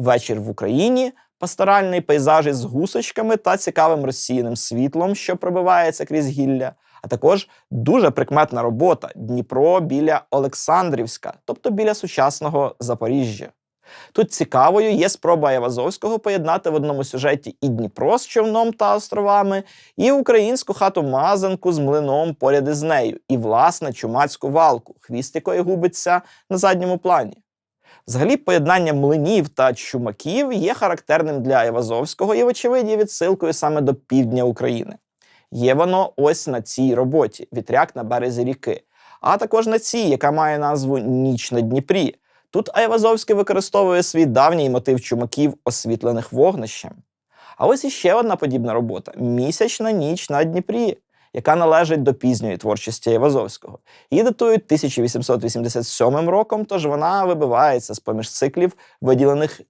Вечір в Україні пасторальний пейзаж із гусочками та цікавим розсіяним світлом, що пробивається крізь гілля. А також дуже прикметна робота Дніпро біля Олександрівська, тобто біля сучасного Запоріжжя. Тут цікавою є спроба Айвазовського поєднати в одному сюжеті і Дніпро з човном та островами, і українську хату мазанку з млином поряд із нею, і власне чумацьку валку, хвіст якої губиться на задньому плані. Взагалі, поєднання млинів та чумаків є характерним для Айвазовського і, вочевидь, відсилкою саме до півдня України. Є воно ось на цій роботі вітряк на березі ріки, а також на цій, яка має назву Ніч на Дніпрі. Тут Айвазовський використовує свій давній мотив чумаків, освітлених вогнищем. А ось іще одна подібна робота Місячна ніч на Дніпрі, яка належить до пізньої творчості Вазовського. Її датують 1887 роком, тож вона вибивається з поміж циклів, виділених